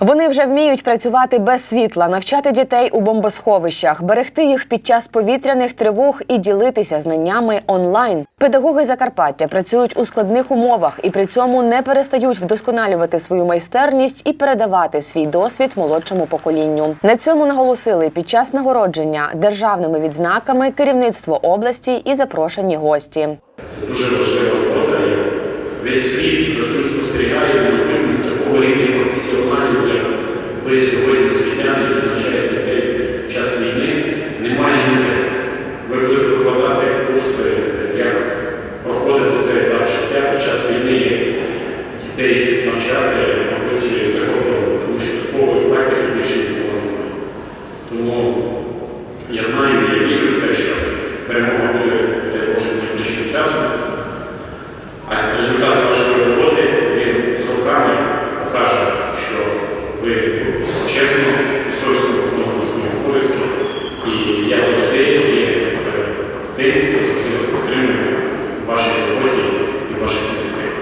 Вони вже вміють працювати без світла, навчати дітей у бомбосховищах, берегти їх під час повітряних тривог і ділитися знаннями онлайн. Педагоги Закарпаття працюють у складних умовах і при цьому не перестають вдосконалювати свою майстерність і передавати свій досвід молодшому поколінню. На цьому наголосили під час нагородження державними відзнаками керівництво області і запрошені гості. Це дуже важлива робота. Весь світ за цим спостерігає такого рівня професіоналів, як ви сьогодні освітяни, які навчаєте дітей в час війни, немає ніде. Ви будете викладати курси, як проходити цей етап життя під час війни, дітей навчати, мабуть, за кордоном, тому що такого практики більше ніколи немає. Тому я знаю, я вірю в те, що перемога буде дай Боже найближчим часом. А результат вашої роботи він з руками покаже, що ви чесно і совісно виконували свої обов'язки. І я завжди є е, тим, хто завжди вас підтримує в вашій роботі і в ваших містах.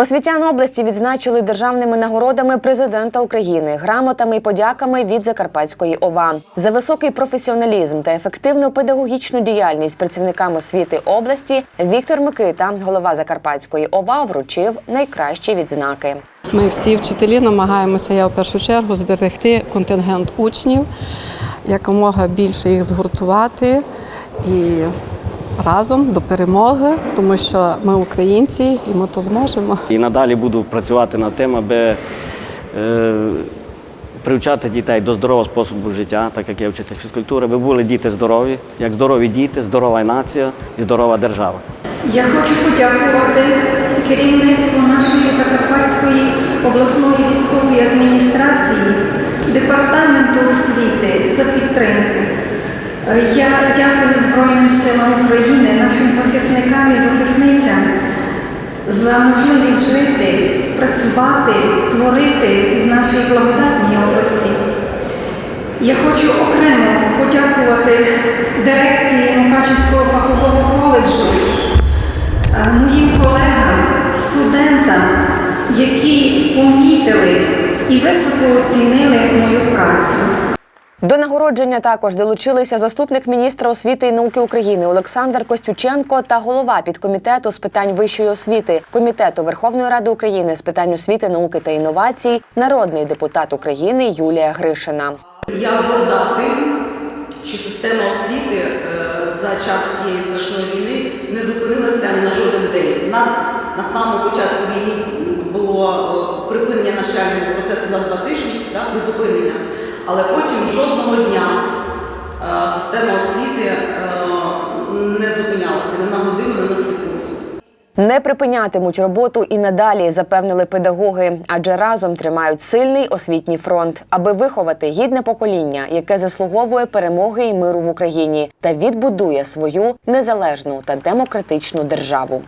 Освітян області відзначили державними нагородами президента України, грамотами і подяками від Закарпатської ОВА за високий професіоналізм та ефективну педагогічну діяльність працівникам освіти області. Віктор Микита, голова Закарпатської ОВА, вручив найкращі відзнаки. Ми всі вчителі намагаємося, я в першу чергу, зберегти контингент учнів, якомога більше їх згуртувати і разом до перемоги, тому що ми українці і ми то зможемо. І надалі буду працювати над тим, аби е, привчати дітей до здорового способу життя, так як я вчитель фізкультури, аби були діти здорові, як здорові діти, здорова нація і здорова держава. Я хочу подякувати керівництву нашої Закарпатської обласної військової адміністрації, департаменту освіти за підтримку. Е, Я дякую Збройним силам України, нашим захисникам і захисницям за можливість жити, працювати, творити в нашій благодатній області. Я хочу окремо подякувати дирекції Мукачівського фахового коледжу, е, моїм колегам, студентам, які помітили і високо оцінили мою працю. До нагородження також долучилися заступник міністра освіти і науки України Олександр Костюченко та голова підкомітету з питань вищої освіти комітету Верховної Ради України з питань освіти, науки та інновацій, народний депутат України Юлія Гришина. Я горда тим, що система освіти е, за час цієї страшної війни не зупинилася на жоден день. У нас на самому початку війни було е, припинення навчального процесу на два тижні, да, призупинення, але потім жодного дня е, система освіти е, не зупинялася ні на годину, ні на секунду. Не припинятимуть роботу і надалі, запевнили педагоги, адже разом тримають сильний освітній фронт, аби виховати гідне покоління, яке заслуговує перемоги і миру в Україні та відбудує свою незалежну та демократичну державу.